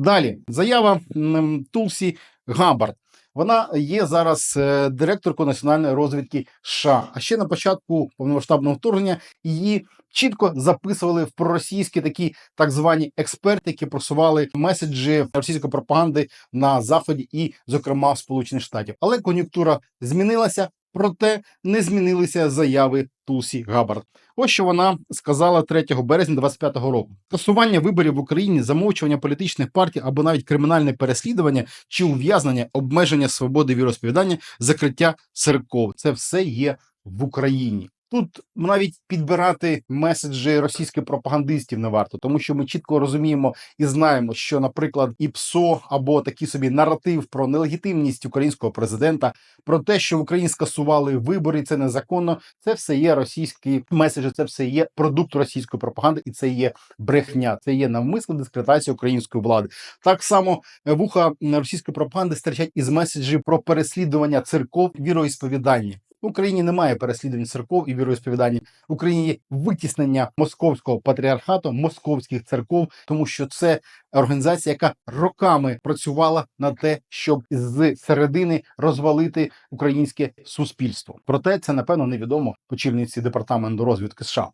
Далі заява Тулсі Габард. Вона є зараз е, директоркою національної розвідки США. А ще на початку повномасштабного вторгнення її чітко записували в проросійські такі так звані експерти, які просували меседжі російської пропаганди на заході і, зокрема, в Сполучених Штатів. Але кон'юнктура змінилася. Проте не змінилися заяви Тулсі Габард. Ось що вона сказала 3 березня 25-го року: касування виборів в Україні, замовчування політичних партій або навіть кримінальне переслідування чи ув'язнення, обмеження свободи віросповідання, закриття церков. Це все є в Україні. Тут навіть підбирати меседжі російських пропагандистів не варто, тому що ми чітко розуміємо і знаємо, що, наприклад, і ПСО або такий собі наратив про нелегітимність українського президента, про те, що в Україні скасували вибори, це незаконно. Це все є російські меседжі, це все є продукт російської пропаганди, і це є брехня. Це є навмисна дискредитація української влади. Так само е, вуха російської пропаганди стирчать із меседжів про переслідування церков віроісповідання. В Україні немає переслідувань церков і віроісповідання. В Україні є витіснення московського патріархату, московських церков, тому що це організація, яка роками працювала на те, щоб з середини розвалити українське суспільство. Проте це напевно невідомо очільниці департаменту розвідки США.